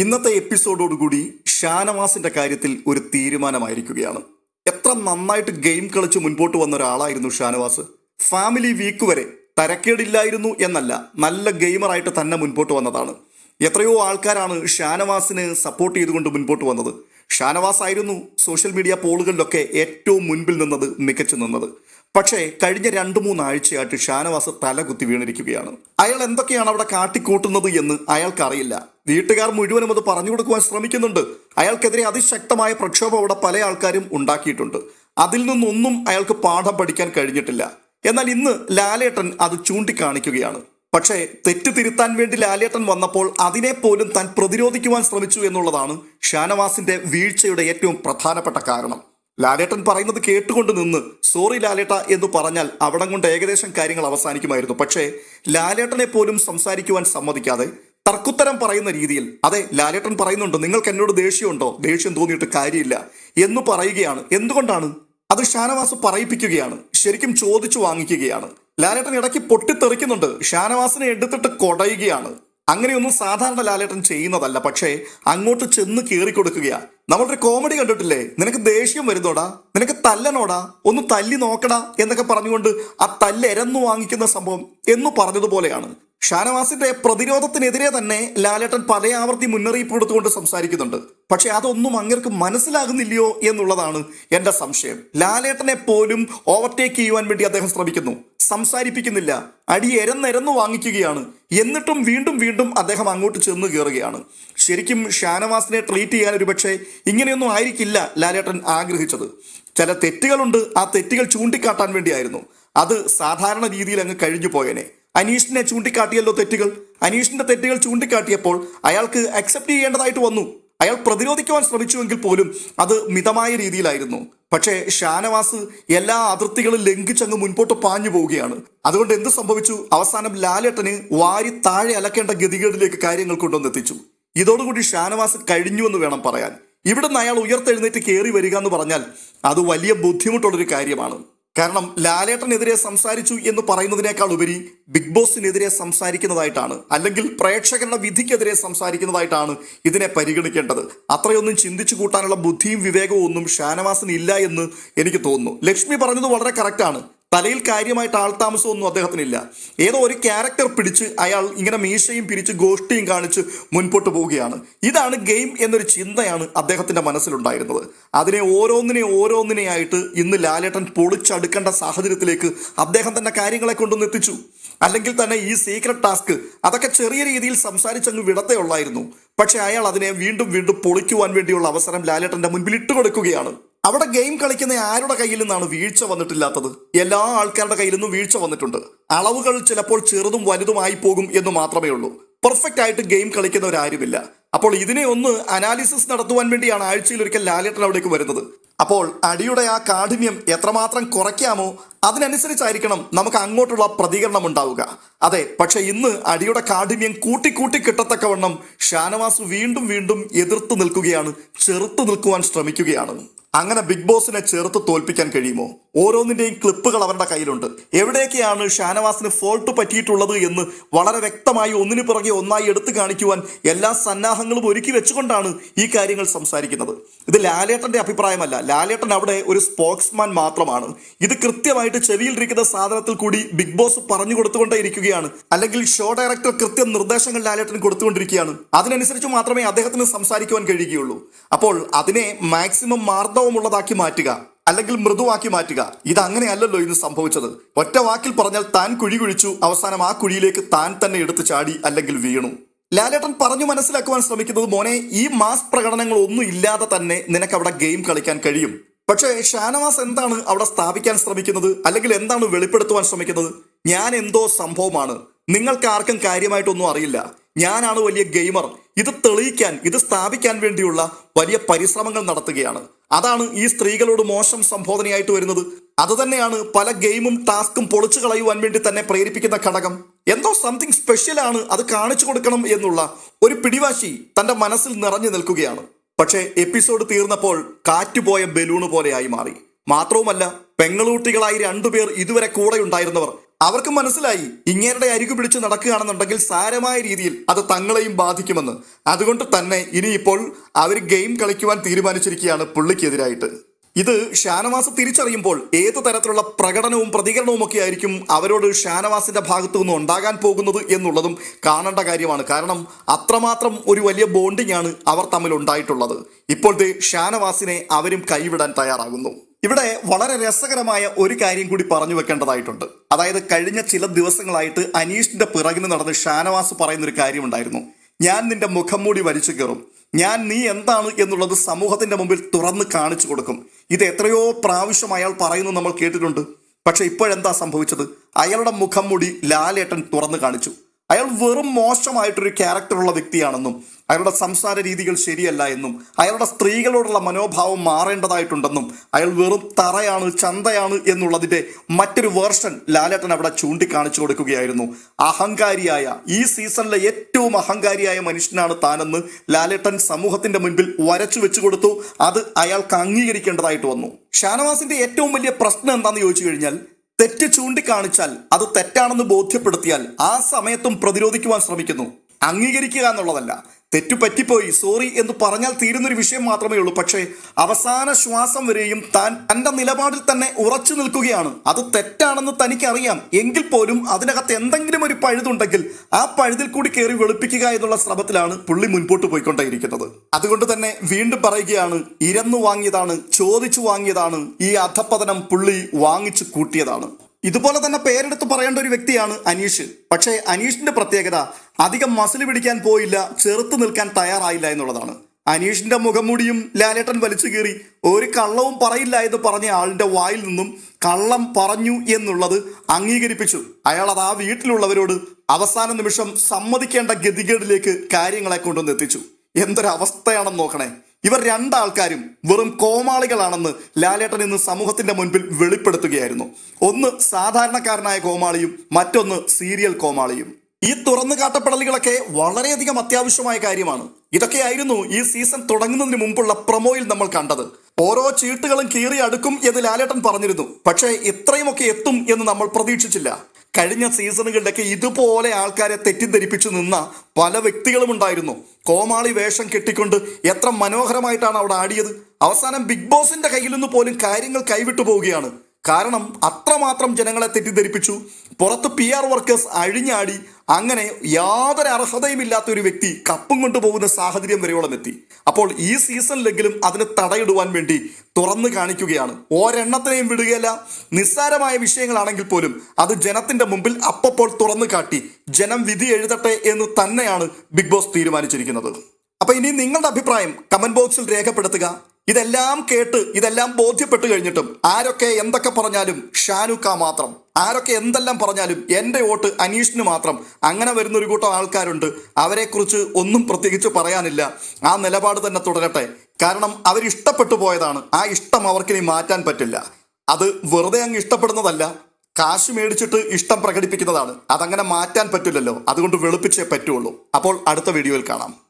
ഇന്നത്തെ എപ്പിസോഡോടുകൂടി ഷാനവാസിന്റെ കാര്യത്തിൽ ഒരു തീരുമാനമായിരിക്കുകയാണ്. എത്ര നന്നായിട്ട് ഗെയിം കളിച്ച് മുൻപോട്ട് വന്ന ഒരാളായിരുന്നു ഷാനവാസ്. ഫാമിലി വീക്ക് വരെ തരക്കേടില്ലായിരുന്നു എന്നല്ല നല്ല ഗെയിമറായിട്ട് തന്നെ മുൻപോട്ട് വന്നതാണ്. എത്രയോ ആൾക്കാരാണ് ഷാനവാസിന് സപ്പോർട്ട് ചെയ്തുകൊണ്ട് മുൻപോട്ട് വന്നത്. ഷാനവാസ് ആയിരുന്നു സോഷ്യൽ മീഡിയ പോളുകളിലൊക്കെ ഏറ്റവും മുൻപിൽ നിന്നത് മികച്ചു നിന്നത്. പക്ഷേ കഴിഞ്ഞ രണ്ട് മൂന്നാഴ്ചയായിട്ട് ഷാനവാസ് തല കുത്തി വീണിരിക്കുകയാണ്. അയാൾ എന്തൊക്കെയാണ് അവിടെ കാട്ടിക്കൂട്ടുന്നത് എന്ന് അയാൾക്കറിയില്ല. വീട്ടുകാർ മുഴുവനും അത് പറഞ്ഞു കൊടുക്കുവാൻ ശ്രമിക്കുന്നുണ്ട്. അയാൾക്കെതിരെ അതിശക്തമായ പ്രക്ഷോഭം അവിടെ പല ആൾക്കാരും ഉണ്ടാക്കിയിട്ടുണ്ട്. അതിൽ നിന്നൊന്നും അയാൾക്ക് പാഠം പഠിക്കാൻ കഴിഞ്ഞിട്ടില്ല. എന്നാൽ ഇന്ന് ലാലേട്ടൻ അത് ചൂണ്ടിക്കാണിക്കുകയാണ്. പക്ഷേ തെറ്റ് തിരുത്താൻ വേണ്ടി ലാലേട്ടൻ വന്നപ്പോൾ അതിനെ പോലും താൻ പ്രതിരോധിക്കുവാൻ ശ്രമിച്ചു എന്നുള്ളതാണ് ഷാനവാസിന്റെ വീഴ്ചയുടെ ഏറ്റവും പ്രധാനപ്പെട്ട കാരണം. ലാലേട്ടൻ പറയുന്നത് കേട്ടുകൊണ്ട് നിന്ന് സോറി ലാലേട്ട എന്ന് പറഞ്ഞാൽ അവിടം കൊണ്ട് ഏകദേശം കാര്യങ്ങൾ അവസാനിക്കുമായിരുന്നു. പക്ഷേ ലാലേട്ടനെ പോലും സംസാരിക്കുവാൻ സമ്മതിക്കാതെ തർക്കുത്തരം പറയുന്ന രീതിയിൽ അതെ ലാലേട്ടൻ പറയുന്നുണ്ട് നിങ്ങൾക്ക് എന്നോട് ദേഷ്യമുണ്ടോ? ദേഷ്യം തോന്നിയിട്ട് കാര്യമില്ല എന്ന് പറയുകയാണ്. എന്തുകൊണ്ടാണ്? അത് ഷാനവാസ് പറയിപ്പിക്കുകയാണ്. ശരിക്കും ചോദിച്ചു വാങ്ങിക്കുകയാണ്. ലാലേട്ടൻ ഇടയ്ക്ക് പൊട്ടിത്തെറിക്കുന്നുണ്ട്. ഷാനവാസിനെ എടുത്തിട്ട് കൊടയുകയാണ്. അങ്ങനെയൊന്നും സാധാരണ ലാലേട്ടൻ ചെയ്യുന്നതല്ല. പക്ഷേ അങ്ങോട്ട് ചെന്ന് കയറി നമ്മളൊരു കോമഡി കണ്ടിട്ടില്ലേ? നിനക്ക് ദേഷ്യം വരുന്നോടാ? നിനക്ക് തല്ലനോടാ ഒന്ന് തല്ലി നോക്കടാ എന്നൊക്കെ പറഞ്ഞുകൊണ്ട് ആ തല്ല് എരന്നു വാങ്ങിക്കുന്ന സംഭവം എന്ന് പറഞ്ഞതുപോലെയാണ്. ഷാനവാസിന്റെ പ്രതിരോധത്തിനെതിരെ തന്നെ ലാലേട്ടൻ പല ആവർത്തി മുന്നറിയിപ്പ് കൊടുത്തുകൊണ്ട് സംസാരിക്കുന്നുണ്ട്. പക്ഷെ അതൊന്നും അങ്ങേർക്ക് മനസ്സിലാകുന്നില്ലയോ എന്നുള്ളതാണ് എന്റെ സംശയം. ലാലേട്ടനെ പോലും ഓവർടേക്ക് ചെയ്യുവാൻ വേണ്ടി അദ്ദേഹം ശ്രമിക്കുന്നു. സംസാരിപ്പിക്കുന്നില്ല. അടി എരന്നെരന്ന് വാങ്ങിക്കുകയാണ്. എന്നിട്ടും വീണ്ടും വീണ്ടും അദ്ദേഹം അങ്ങോട്ട് ചെന്ന് കയറുകയാണ് ശരിക്കും ഷാനവാസിനെ ട്രീറ്റ് ചെയ്യാൻ ഒരു പക്ഷേ ഇങ്ങനെയൊന്നും ആയിരിക്കില്ല ലാലേട്ടൻ ആഗ്രഹിച്ചത്. ചില തെറ്റുകളുണ്ട്. ആ തെറ്റുകൾ ചൂണ്ടിക്കാട്ടാൻ വേണ്ടിയായിരുന്നു. അത് സാധാരണ രീതിയിൽ അങ്ങ് കഴിഞ്ഞു പോയനെ. അനീഷിനെ ചൂണ്ടിക്കാട്ടിയല്ലോ തെറ്റുകൾ. അനീഷിന്റെ തെറ്റുകൾ ചൂണ്ടിക്കാട്ടിയപ്പോൾ അയാൾക്ക് അക്സെപ്റ്റ് ചെയ്യേണ്ടതായിട്ട് വന്നു. അയാൾ പ്രതിരോധിക്കുവാൻ ശ്രമിച്ചുവെങ്കിൽ പോലും അത് മിതമായ രീതിയിലായിരുന്നു. പക്ഷേ ഷാനവാസ് എല്ലാ അതിർത്തികളും ലംഘിച്ചങ്ങ് മുൻപോട്ട് പാഞ്ഞു പോവുകയാണ്. അതുകൊണ്ട് എന്ത് സംഭവിച്ചു? അവസാനം ലാലേട്ടന് വാരി താഴെ അലക്കേണ്ട ഗതികേടിലേക്ക് കാര്യങ്ങൾ കൊണ്ടുവന്നെത്തിച്ചു ഇതോടുകൂടി ഷാനവാസ് കഴിഞ്ഞു എന്ന് വേണം പറയാൻ. ഇവിടുന്ന് അയാൾ ഉയർത്തെഴുന്നേറ്റ് കയറി വരിക എന്ന് പറഞ്ഞാൽ അത് വലിയ ബുദ്ധിമുട്ടുള്ളൊരു കാര്യമാണ്. കാരണം ലാലേട്ടനെതിരെ സംസാരിച്ചു എന്ന് പറയുന്നതിനേക്കാൾ ഉപരി ബിഗ് ബോസിനെതിരെ സംസാരിക്കുന്നതായിട്ടാണ്. അല്ലെങ്കിൽ പ്രേക്ഷകരുടെ വിധിക്കെതിരെ സംസാരിക്കുന്നതായിട്ടാണ് ഇതിനെ പരിഗണിക്കേണ്ടത്. അത്രയൊന്നും ചിന്തിച്ചു കൂട്ടാനുള്ള ബുദ്ധിയും വിവേകവും ഒന്നും ഷാനവാസിന് ഇല്ല എന്ന് എനിക്ക് തോന്നുന്നു. ലക്ഷ്മി പറഞ്ഞത് വളരെ കറക്റ്റാണ് തലയിൽ കാര്യമായിട്ട് ആൾതാമസമൊന്നും അദ്ദേഹത്തിനില്ല. ഏതോ ഒരു ക്യാരക്ടർ പിടിച്ച് അയാൾ ഇങ്ങനെ മീശയും പിരിച്ച് ഗോഷ്ടിയും കാണിച്ച് മുൻപോട്ട് പോവുകയാണ്. ഇതാണ് ഗെയിം എന്നൊരു ചിന്തയാണ് അദ്ദേഹത്തിന്റെ മനസ്സിലുണ്ടായിരുന്നത്. അതിനെ ഓരോന്നിനെ ഓരോന്നിനെയായിട്ട് ഇന്ന് ലാലേട്ടൻ പൊളിച്ചടുക്കേണ്ട സാഹചര്യത്തിലേക്ക് അദ്ദേഹം തന്നെ കാര്യങ്ങളെ കൊണ്ടൊന്ന് എത്തിച്ചു. അല്ലെങ്കിൽ തന്നെ ഈ സീക്രട്ട് ടാസ്ക് അതൊക്കെ ചെറിയ രീതിയിൽ സംസാരിച്ചങ്ങ് വിടത്തേ ഉള്ളായിരുന്നു. പക്ഷേ അയാൾ അതിനെ വീണ്ടും വീണ്ടും പൊളിക്കുവാൻ വേണ്ടിയുള്ള അവസരം ലാലേട്ടന്റെ മുൻപിൽ ഇട്ടുകൊടുക്കുകയാണ്. അവിടെ ഗെയിം കളിക്കുന്ന ആരുടെ കയ്യിൽ നിന്നാണ് വീഴ്ച വന്നിട്ടില്ലാത്തത്? എല്ലാ ആൾക്കാരുടെ കയ്യിൽ നിന്നും വീഴ്ച വന്നിട്ടുണ്ട്. അളവുകൾ ചിലപ്പോൾ ചെറുതും വലുതുമായി പോകും എന്ന് മാത്രമേ ഉള്ളൂ. പെർഫെക്റ്റ് ആയിട്ട് ഗെയിം കളിക്കുന്നവരാരുമില്ല. അപ്പോൾ ഇതിനെ ഒന്ന് അനാലിസിസ് നടത്തുവാൻ വേണ്ടിയാണ് ആഴ്ചയിൽ ഒരിക്കൽ ലാലേട്ടൻ അവിടേക്ക് വരുന്നത്. അപ്പോൾ അടിയുടെ ആ കാഠിന്യം എത്രമാത്രം കുറയ്ക്കാമോ അതിനനുസരിച്ചായിരിക്കണം നമുക്ക് അങ്ങോട്ടുള്ള പ്രതികരണം ഉണ്ടാവുക. അതെ പക്ഷെ ഇന്ന് അടിയുടെ കാഠിന്യം കൂട്ടിക്കൂട്ടി കിട്ടത്തക്കവണ്ണം ഷാനവാസ് വീണ്ടും വീണ്ടും എതിർത്ത് നിൽക്കുകയാണ് ചെറുത്ത് നിൽക്കുവാൻ ശ്രമിക്കുകയാണ്. അങ്ങനെ ബിഗ് ബോസിനെ ചേർത്ത് തോൽപ്പിക്കാൻ കഴിയുമോ? ഓരോന്നിന്റെയും ക്ലിപ്പുകൾ അവരുടെ കയ്യിലുണ്ട്. എവിടെയൊക്കെയാണ് ഷാനവാസിന് ഫോൾട്ട് പറ്റിയിട്ടുള്ളത് എന്ന് വളരെ വ്യക്തമായി ഒന്നിനു പുറകെ ഒന്നായി എടുത്തു കാണിക്കുവാൻ എല്ലാ സന്നാഹങ്ങളും ഒരുക്കി വെച്ചുകൊണ്ടാണ് ഈ കാര്യങ്ങൾ സംസാരിക്കുന്നത്. ഇത് ലാലേട്ടന്റെ അഭിപ്രായമല്ല. ലാലേട്ടൻ അവിടെ ഒരു സ്പോക്സ്മാൻ മാത്രമാണ്. ഇത് കൃത്യമായിട്ട് ചെവിയിലിരിക്കുന്ന സാധനത്തിൽ കൂടി ബിഗ് ബോസ് പറഞ്ഞു കൊടുത്തുകൊണ്ടേ ഇരിക്കുകയാണ്. അല്ലെങ്കിൽ ഷോ ഡയറക്ടർ കൃത്യം നിർദ്ദേശങ്ങൾ ലാലേട്ടൻ കൊടുത്തുകൊണ്ടിരിക്കുകയാണ്. അതിനനുസരിച്ച് മാത്രമേ അദ്ദേഹത്തിന് സംസാരിക്കുവാൻ കഴിയുകയുള്ളൂ. അപ്പോൾ അതിനെ മാക്സിമം മാർദ്ദവമുള്ളതാക്കി മാറ്റുക അല്ലെങ്കിൽ മൃദുവാക്കി മാറ്റുക. ഇത് അങ്ങനെയല്ലല്ലോ ഇന്ന് സംഭവിച്ചത്. ഒറ്റ വാക്കിൽ പറഞ്ഞാൽ താൻ കുഴി കുഴിച്ചു അവസാനം ആ കുഴിയിലേക്ക് താൻ തന്നെ എടുത്തു ചാടി അല്ലെങ്കിൽ വീണു. ലാലേട്ടൻ പറഞ്ഞു മനസ്സിലാക്കുവാൻ ശ്രമിക്കുന്നത് മോനെ ഈ മാസ് പ്രകടനങ്ങൾ ഒന്നും ഇല്ലാതെ തന്നെ നിനക്ക് അവിടെ ഗെയിം കളിക്കാൻ കഴിയും. പക്ഷേ ഷാനവാസ് എന്താണ് അവിടെ സ്ഥാപിക്കാൻ ശ്രമിക്കുന്നത്? അല്ലെങ്കിൽ എന്താണ് വെളിപ്പെടുത്തുവാൻ ശ്രമിക്കുന്നത്? ഞാൻ എന്തോ സംഭവമാണ്. നിങ്ങൾക്ക് ആർക്കും കാര്യമായിട്ടൊന്നും അറിയില്ല. ഞാനാണ് വലിയ ഗെയിമർ ഇത് തെളിയിക്കാൻ ഇത് സ്ഥാപിക്കാൻ വേണ്ടിയുള്ള വലിയ പരിശ്രമങ്ങൾ നടത്തുകയാണ്. അതാണ് ഈ സ്ത്രീകളോട് മോശം സംബോധനയായിട്ട് വരുന്നത്. അത് തന്നെയാണ് പല ഗെയിമും ടാസ്കും പൊളിച്ചു കളയുവാൻ വേണ്ടി തന്നെ പ്രേരിപ്പിക്കുന്ന ഘടകം. എന്തോ സംതിങ് സ്പെഷ്യലാണ് അത് കാണിച്ചു കൊടുക്കണം എന്നുള്ള ഒരു പിടിവാശി തന്റെ മനസ്സിൽ നിറഞ്ഞു നിൽക്കുകയാണ്. പക്ഷേ എപ്പിസോഡ് തീർന്നപ്പോൾ കാറ്റുപോയ ബലൂണ് പോലെയായി മാറി. മാത്രവുമല്ല പെങ്ങളൂട്ടികളായി രണ്ടുപേർ ഇതുവരെ കൂടെ ഉണ്ടായിരുന്നവർ അവർക്ക് മനസ്സിലായി ഇങ്ങേരുടെ അരികു പിടിച്ച് നടക്കുകയാണെന്നുണ്ടെങ്കിൽ സാരമായ രീതിയിൽ അത് തങ്ങളെയും ബാധിക്കുമെന്ന്. അതുകൊണ്ട് തന്നെ ഇനിയിപ്പോൾ അവർ ഗെയിം കളിക്കുവാൻ തീരുമാനിച്ചിരിക്കുകയാണ് പുള്ളിക്കെതിരായിട്ട്. ഇത് ഷാനവാസ് തിരിച്ചറിയുമ്പോൾ ഏത് തരത്തിലുള്ള പ്രകടനവും പ്രതികരണവും ഒക്കെ ആയിരിക്കും അവരോട് ഷാനവാസിന്റെ ഭാഗത്തു നിന്ന് ഉണ്ടാകാൻ പോകുന്നത് എന്നുള്ളതും കാണേണ്ട കാര്യമാണ്. കാരണം അത്രമാത്രം ഒരു വലിയ ബോണ്ടിംഗ് ആണ് അവർ തമ്മിൽ ഉണ്ടായിട്ടുള്ളത്. ഇപ്പോഴത്തെ ഷാനവാസിനെ അവരും കൈവിടാൻ തയ്യാറാകുന്നു. ഇവിടെ വളരെ രസകരമായ ഒരു കാര്യം കൂടി പറഞ്ഞു വെക്കേണ്ടതായിട്ടുണ്ട്. അതായത് കഴിഞ്ഞ ചില ദിവസങ്ങളായിട്ട് അനീഷിന്റെ പിറകിന് നടന്ന് ഷാനവാസ് പറയുന്ന ഒരു കാര്യമുണ്ടായിരുന്നു ഞാൻ നിന്റെ മുഖം മൂടി വലിച്ചു കയറും. ഞാൻ നീ എന്താണ് എന്നുള്ളത് സമൂഹത്തിന്റെ മുമ്പിൽ തുറന്ന് കാണിച്ചു കൊടുക്കും. ഇത് എത്രയോ പ്രാവശ്യം അയാൾ പറയുന്നു നമ്മൾ കേട്ടിട്ടുണ്ട്. പക്ഷെ ഇപ്പോഴെന്താ സംഭവിച്ചത്? അയാളുടെ മുഖം മൂടി ലാലേട്ടൻ തുറന്നു കാണിച്ചു. അയാൾ വെറും മോശമായിട്ടൊരു ക്യാരക്ടറുള്ള വ്യക്തിയാണെന്നും അയാളുടെ സംസാര രീതികൾ ശരിയല്ല എന്നും അയാളുടെ സ്ത്രീകളോടുള്ള മനോഭാവം മാറേണ്ടതായിട്ടുണ്ടെന്നും അയാൾ വെറും തറയാണ് ചന്തയാണ് എന്നുള്ളതിന്റെ മറ്റൊരു വേർഷൻ ലാലേട്ടൻ അവിടെ ചൂണ്ടിക്കാണിച്ചു കൊടുക്കുകയായിരുന്നു. അഹങ്കാരിയായ ഈ സീസണിലെ ഏറ്റവും അഹങ്കാരിയായ മനുഷ്യനാണ് താനെന്ന് ലാലേട്ടൻ സമൂഹത്തിന്റെ മുൻപിൽ വരച്ചു വെച്ചു കൊടുത്തു. അത് അയാൾക്ക് അംഗീകരിക്കേണ്ടതായിട്ട് വന്നു. ഷാനവാസിന്റെ ഏറ്റവും വലിയ പ്രശ്നം എന്താണെന്ന് ചോദിച്ചു കഴിഞ്ഞാൽ തെറ്റ് ചൂണ്ടിക്കാണിച്ചാൽ അത് തെറ്റാണെന്ന് ബോധ്യപ്പെടുത്തിയാൽ ആ സമയത്തും പ്രതിരോധിക്കുവാൻ ശ്രമിക്കുന്നു. അംഗീകരിക്കുക എന്നുള്ളതല്ല. തെറ്റു പറ്റിപ്പോയി സോറി എന്ന് പറഞ്ഞാൽ തീരുന്നൊരു വിഷയം മാത്രമേ ഉള്ളൂ. പക്ഷേ അവസാന ശ്വാസം വരെയും താൻ തന്റെ നിലപാടിൽ തന്നെ ഉറച്ചു നിൽക്കുകയാണ്. അത് തെറ്റാണെന്ന് തനിക്കറിയാം. എങ്കിൽ പോലും അതിനകത്ത് എന്തെങ്കിലും ഒരു പഴുതുണ്ടെങ്കിൽ ആ പഴുതിൽ കൂടി കയറി വെളുപ്പിക്കുക എന്നുള്ള ശ്രമത്തിലാണ് പുള്ളി മുൻപോട്ട് പോയിക്കൊണ്ടേയിരിക്കുന്നത്. അതുകൊണ്ട് തന്നെ വീണ്ടും പറയുകയാണ് ഇരന്നു വാങ്ങിയതാണ് ചോദിച്ചു വാങ്ങിയതാണ് ഈ അധപ്പതനം പുള്ളി വാങ്ങിച്ചു കൂട്ടിയതാണ്. ഇതുപോലെ തന്നെ പേരെടുത്ത് പറയേണ്ട ഒരു വ്യക്തിയാണ് അനീഷ്. പക്ഷേ അനീഷിന്റെ പ്രത്യേകത അധികം മസിൽ പിടിക്കാൻ പോയില്ല ചെറുത്ത് നിൽക്കാൻ തയ്യാറായില്ല എന്നുള്ളതാണ്. അനീഷിന്റെ മുഖംമൂടിയും ലാലേട്ടൻ വലിച്ചു കീറി ഒരു കള്ളവും പറയില്ല എന്ന് പറഞ്ഞ ആളിന്റെ വായിൽ നിന്നും കള്ളം പറഞ്ഞു എന്നുള്ളത് അംഗീകരിപ്പിച്ചു. അയാൾ അത് ആ വീട്ടിലുള്ളവരോട് അവസാന നിമിഷം സമ്മതിക്കേണ്ട ഗതികേടിലേക്ക് കാര്യങ്ങളെ കൊണ്ടുവന്നെത്തിച്ചു. എന്തൊരവസ്ഥയാണെന്ന് നോക്കണേ. ഇവർ രണ്ടാൾക്കാരും വെറും കോമാളികളാണെന്ന് ലാലേട്ടൻ ഇന്ന് സമൂഹത്തിന്റെ മുൻപിൽ വെളിപ്പെടുത്തുകയായിരുന്നു. ഒന്ന് സാധാരണക്കാരനായ കോമാളിയും മറ്റൊന്ന് സീരിയൽ കോമാളിയും. ഈ തുറന്നു കാട്ടപ്പെടലുകളൊക്കെ വളരെയധികം അത്യാവശ്യമായ കാര്യമാണ്. ഇതൊക്കെയായിരുന്നു ഈ സീസൺ തുടങ്ങുന്നതിന് മുമ്പുള്ള പ്രൊമോയിൽ നമ്മൾ കണ്ടത്. ഓരോ ചീട്ടുകളും കീറി അടുക്കും എന്ന് ലാലേട്ടൻ പറഞ്ഞിരുന്നു. പക്ഷേ ഇത്രയുമൊക്കെ എത്തും എന്ന് നമ്മൾ പ്രതീക്ഷിച്ചില്ല. കഴിഞ്ഞ സീസണുകളിലൊക്കെ ഇതുപോലെ ആൾക്കാരെ തെറ്റിദ്ധരിപ്പിച്ചു നിന്ന പല വ്യക്തികളും ഉണ്ടായിരുന്നു. കോമാളി വേഷം കെട്ടിക്കൊണ്ട് എത്ര മനോഹരമായിട്ടാണ് അവിടെ ആടിയത്. അവസാനം ബിഗ് ബോസിന്റെ കയ്യിൽ നിന്ന് പോലും കാര്യങ്ങൾ കൈവിട്ടു പോവുകയാണ്. കാരണം അത്രമാത്രം ജനങ്ങളെ തെറ്റിദ്ധരിപ്പിച്ചു. പുറത്ത് പി ആർ വർക്കേഴ്സ് അഴിഞ്ഞാടി. അങ്ങനെ യാതൊരു അർഹതയുമില്ലാത്ത ഒരു വ്യക്തി കപ്പും കൊണ്ടുപോകുന്ന സാഹചര്യം വരെയോളം എത്തി. അപ്പോൾ ഈ സീസണിലെങ്കിലും അതിന് തടയിടുവാൻ വേണ്ടി തുറന്നു കാണിക്കുകയാണ്. ഒരെണ്ണത്തിനെയും വിടുകയല്ല. നിസ്സാരമായ വിഷയങ്ങളാണെങ്കിൽ പോലും അത് ജനത്തിന്റെ മുമ്പിൽ അപ്പപ്പോൾ തുറന്നു കാട്ടി ജനം വിധി എഴുതട്ടെ എന്ന് തന്നെയാണ് ബിഗ് ബോസ് തീരുമാനിച്ചിരിക്കുന്നത്. അപ്പൊ ഇനി നിങ്ങളുടെ അഭിപ്രായം കമന്റ് ബോക്സിൽ രേഖപ്പെടുത്തുക. ഇതെല്ലാം കേട്ട് ഇതെല്ലാം ബോധ്യപ്പെട്ട് കഴിഞ്ഞിട്ടും ആരൊക്കെ എന്തൊക്കെ പറഞ്ഞാലും ഷാനുക്ക മാത്രം. ആരൊക്കെ എന്തെല്ലാം പറഞ്ഞാലും എന്റെ വോട്ട് അനീഷിന് മാത്രം. അങ്ങനെ വരുന്ന ഒരു കൂട്ടം ആൾക്കാരുണ്ട്. അവരെക്കുറിച്ച് ഒന്നും പ്രത്യേകിച്ച് പറയാനില്ല. ആ നിലപാട് തന്നെ തുടരട്ടെ. കാരണം അവർ ഇഷ്ടപ്പെട്ടു പോയതാണ്. ആ ഇഷ്ടം അവർക്കിനി മാറ്റാൻ പറ്റില്ല. അത് വെറുതെ അങ്ങ് ഇഷ്ടപ്പെടുന്നതല്ല. കാശ് മേടിച്ചിട്ട് ഇഷ്ടം പ്രകടിപ്പിക്കുന്നതാണ്. അതങ്ങനെ മാറ്റാൻ പറ്റില്ലല്ലോ. അതുകൊണ്ട് വെളുപ്പിച്ചേ പറ്റുള്ളൂ. അപ്പോൾ അടുത്ത വീഡിയോയിൽ കാണാം.